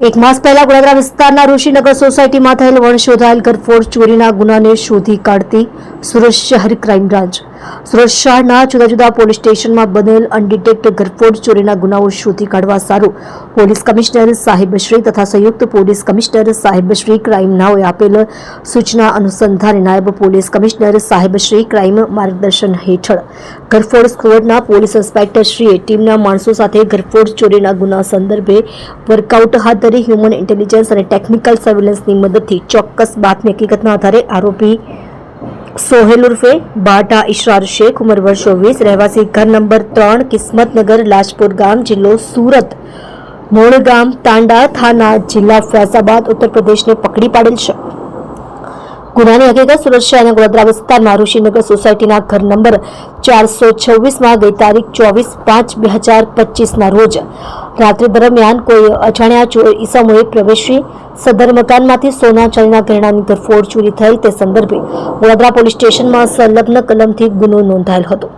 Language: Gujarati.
એક માસ પહેલા ગોધરા વિસ્તારના ઋષિનગર સોસાયટીમાં થયેલ વણ શોધાયેલ ઘરફોડ ચોરીના ગુનાને શોધી કાઢતી સુરત શહેર ક્રાઇમ બ્રાન્ચ. સુરત શહેરના જુદા જુદા પોલીસ સ્ટેશનમાં બનેલ અનડિટેક્ટ ઘરફોડ ચોરીના ગુનાઓ શોધી કાઢવા સારું. પોલીસ કમિશનર સાહેબશ્રી તથા સંયુક્ત પોલીસ કમિશનર સાહેબશ્રી ક્રાઇમનાઓએ આપેલ સૂચના અનુસંધાને નાયબ પોલીસ કમિશનર સાહેબશ્રી ક્રાઇમ માર્ગદર્શન હેઠળ ઘરફોડ સ્કવોડના પોલીસ ઇન્સ્પેક્ટરશ્રીએ ટીમના માણસો સાથે ઘરફોડ ચોરીના ગુના સંદર્ભે વર્કઆઉટ હાથ ધરી હ્યુમન ઇન્ટેલિજન્સ અને ટેકનિકલ સર્વેલન્સની મદદથી ચોક્કસ બાતમી હકીકતના આધારે આરોપી સોહેલ ઉર્ફે બાટા ઇશરાર શેખ ઉંમર વર્ષો વીસ રહેવાસી ઘર નંબર ત્રણ કિસ્મતનગર લાજપુર ગામ જિલ્લો સુરત મોણગામ તાંડા થાના જિલ્લા ફૈઝાબાદ ઉત્તર પ્રદેશને પકડી પાડેલ છે ગુનાની હકીકત સુરત શહેરના ગોદરા વિસ્તારમાં ઋષિનગર સોસાયટીના ઘર નંબર ચારસો છવ્વીસમાં ગઈ તારીખ ચોવીસ પાંચ બે હજાર પચીસના રોજ રાત્રિ દરમિયાન કોઈ અજાણ્યા ઈસમોએ પ્રવેશી સદર મકાનમાંથી સોના ચાંદીના ગહેણાની ધરફોડ ચોરી થઈ તે સંદર્ભે વડોદરા પોલીસ સ્ટેશનમાં સંલગ્ન કલમથી ગુનો નોંધાયેલ હતો.